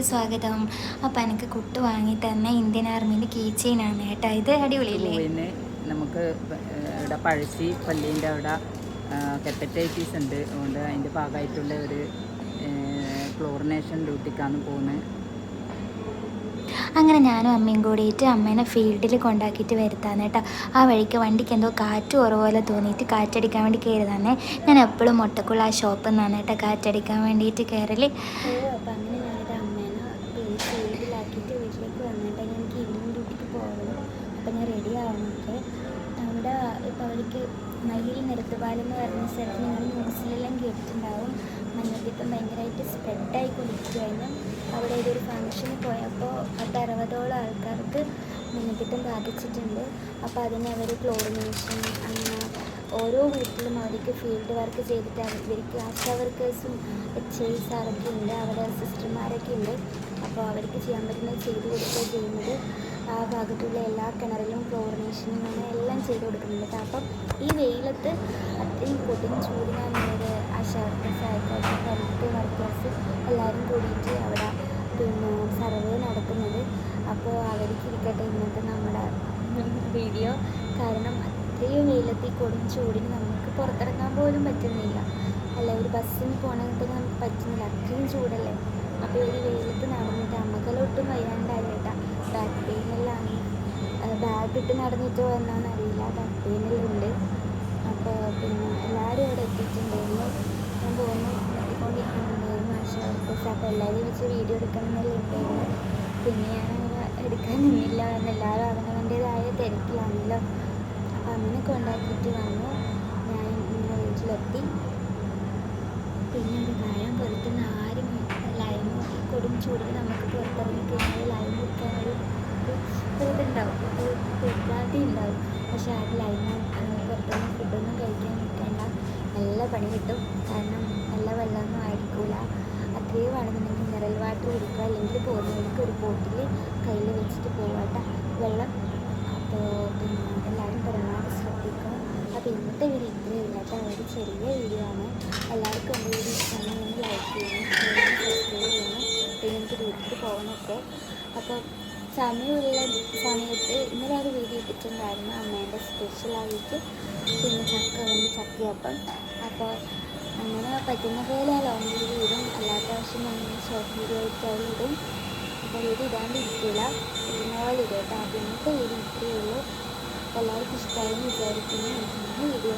വീഡിയോയിലേക്ക് സ്വാഗതം. അപ്പോൾ എനിക്ക് കുട്ട് വാങ്ങി തന്ന ഇന്ത്യൻ ആർമീന്റെ കീ ചെയിനാണ് കേട്ടോ. ഇത് അടിപൊളിയല്ലേ? പിന്നെ നമുക്ക് ഇവിടെ പഴശ്ശി പള്ളീന്റെ അവിടെ ഹെപ്പറ്റൈറ്റീസ് ഉണ്ട്. അതുകൊണ്ട് അതിന്റെ ഭാഗമായിട്ടുള്ള ഒരു ക്ലോറിനേഷൻ ഡ്യൂട്ടിക്കാണ് പോകുന്നത്. അങ്ങനെ ഞാനും അമ്മയും കൂടിയിട്ട് അമ്മേനെ ഫീൽഡിൽ കൊണ്ടാക്കിയിട്ട് വരുത്താന്ന് കേട്ടോ. ആ വഴിക്ക് വണ്ടിക്ക് എന്തോ കാറ്റ് കുറവുപോലെ തോന്നിയിട്ട് കാറ്റടിക്കാൻ വേണ്ടി കയറി തന്നെ ഞാൻ എപ്പോഴും മുട്ടക്കുള്ള ആ ഷോപ്പിൽ നിന്നാണ് കേട്ടോ കാറ്റടിക്കാൻ വേണ്ടിയിട്ട് കയറൽ അപ്പോൾ അങ്ങനെ ഞാനിത് അമ്മേനെ പിന്നെ വീട്ടിലേക്ക് വന്നിട്ട് എനിക്ക് ഈവനിങ് ഡ്യൂട്ടിക്ക് പോകണം. അപ്പോൾ ഞാൻ റെഡി ആവുന്നുണ്ട് അവിടെ ഇപ്പോൾ അവർക്ക് മയിൽ നിരത്തുപാലം എന്ന് പറഞ്ഞ സ്ഥലത്ത് നിങ്ങൾ ന്യൂസിലെല്ലാം കേട്ടിട്ടുണ്ടാവും. മഞ്ഞപ്പിത്തം ഭയങ്കരമായിട്ട് സ്പ്രെഡായി കൊണ്ടിരിക്കുകയായിരുന്നു അവിടെ ഇതൊരു ഫംഗ്ഷന് പോയപ്പോൾ പത്ത് അറുപതോളം ആൾക്കാർക്ക് മഞ്ഞപ്പിത്തം ബാധിച്ചിട്ടുണ്ട്. അപ്പോൾ അതിന് അവർ ക്ലോറിനേഷൻ അങ്ങനെ ഓരോ വീട്ടിലും അവർക്ക് ഫീൽഡ് വർക്ക് ചെയ്തിട്ട് അവർക്ക് ആശാ വർക്കേഴ്സും എച്ച് ഐ സാറൊക്കെ ഉണ്ട്. അവിടെ സിസ്റ്റർമാരൊക്കെ ഉണ്ട്. അപ്പോൾ അവർക്ക് ചെയ്യാൻ പറ്റുന്നത് ചെയ്തു കൊടുക്കുക ചെയ്യുന്നത് ആ ഭാഗത്തുള്ള എല്ലാ കിണറിലും ക്ലോറിനേഷനും അങ്ങനെ എല്ലാം ചെയ്തു കൊടുക്കുന്നുണ്ട്. അപ്പം ഈ വെയിലത്ത് അത്രയും കൊടും ചൂടിനാണ് ഇവർ ആശാ വർക്കേഴ്സ് ആയിക്കോട്ടെ ഹെൽത്ത് വർക്കേഴ്സ് എല്ലാവരും കൂടിയിട്ട് അവിടെ പിന്നെ സർവേ നടത്തുന്നത്. അപ്പോൾ അവർക്ക് ഇരിക്കട്ടെ ഇന്നത്തെ നമ്മുടെ വീഡിയോ. കാരണം അത്രയും വെയിലത്ത് ഈ കൊടും ചൂടിന് നമുക്ക് പുറത്തിറങ്ങാൻ പോലും പറ്റുന്നില്ല. അല്ല ഒരു ബസ്സിന് പോകണമെങ്കിൽ നമുക്ക് പറ്റുന്നില്ല. അത്രയും ചൂടല്ലേ? അപ്പോൾ ഈ വെയിലത്ത് നടന്നിട്ട് അമ്മക്കെല്ലാം ഒട്ടും വയ്യാണ്ടായി കേട്ടാ ബാക്ക് പെയിനെല്ലാം ബാഗ് ഇട്ട് നടന്നിട്ട് വന്നാന്ന് അറിയില്ല ബാക്ക് പെയിനെല്ലാം ഉണ്ട്. അപ്പോൾ പിന്നെ എല്ലാവരും അവിടെ എത്തിയിട്ടുണ്ടായിരുന്നു. ഞാൻ പോകുന്നു എത്തിക്കൊണ്ടിരിക്കുന്നുണ്ടായിരുന്നു. പക്ഷേ അപ്പോൾ എല്ലാവരും വെച്ച് വീഡിയോ എടുക്കണമെന്നല്ലേ ഉണ്ടായിരുന്നു പിന്നെ ഞാൻ എടുക്കാൻ നിന്നില്ല. കാരണം എല്ലാവരും അവനവന്റേതായ തിരക്കിലാണല്ലോ. അപ്പോൾ അങ്ങനെ കൊണ്ടാക്കിയിട്ട് വന്നു. ഞാൻ വീട്ടിലെത്തി പിന്നെ ഒരു കാര്യം പുറത്തുനിന്ന് ആരും ലൈം കൊടും ചൂടിൽ നമുക്ക് പുറത്തിറങ്ങി കഴിഞ്ഞാൽ ലൈൻ നിൽക്കാനൊരു ഒരു ഇതുണ്ടാവും. ഒരു പ്രതിപാതി ഉണ്ടാവും. പക്ഷേ ആ ലൈം പുറത്തുനിന്ന് ഫുഡൊന്നും കഴിക്കാൻ നിൽക്കേണ്ട നല്ല പണി കിട്ടും. കാരണം നല്ല വെള്ളമൊന്നും ആയിരിക്കില്ല അത്രയും വേണമെന്നുണ്ടെങ്കിൽ മിനറൽ വാട്ടർ കുടിക്കുക. അല്ലെങ്കിൽ പോകുന്നവർക്ക് ഒരു ബോട്ടിൽ കയ്യിൽ വെച്ചിട്ട് പോവാട്ട. വെള്ളം. അപ്പോൾ പിന്നെ എല്ലാവരും പരമാവധി ശ്രദ്ധിക്കുക അപ്പോൾ ഇന്നത്തെ വീഡിയോ ഇത്രയും ഇല്ലാത്ത ഒരു ചെറിയ വീഡിയോ ആണ്. എല്ലാവർക്കും എന്റെ വീഡിയോ ഇഷ്ടമാണെങ്കിൽ ലൈക്ക് ചെയ്യുന്നു പിന്നെ എനിക്ക് വീട്ടിൽ പോകണമൊക്കെ അപ്പോൾ സമയമുള്ള സമയത്ത് ഇന്നലെ ഒരു വീഡിയോ ഇട്ടിട്ടുണ്ടായിരുന്നു അമ്മേന്റെ സ്പെഷ്യലായിട്ട് പിന്നെ ചക്ക കൊണ്ട് ചക്കയപ്പം അപ്പോൾ അങ്ങനെ പറ്റുന്ന പോലെ ലോങ് വീഡിയോ ഇടും. അല്ലാത്ത ആവശ്യം നമ്മൾ ഷോർട്ട് വീഡിയോ ആയിട്ടാണ് ഇടും. അപ്പോൾ വീഡിയോ ഇടാണ്ട് ഇരിക്കില്ല ഇടുന്ന പോലെ ഇടും കേട്ടോ. ഇന്നത്തെ വീഡിയോ ഇത്രയേ ഉള്ളൂ. എല്ലാവർക്കും ഇഷ്ടമായി വിചാരിക്കുന്നു. വീഡിയോ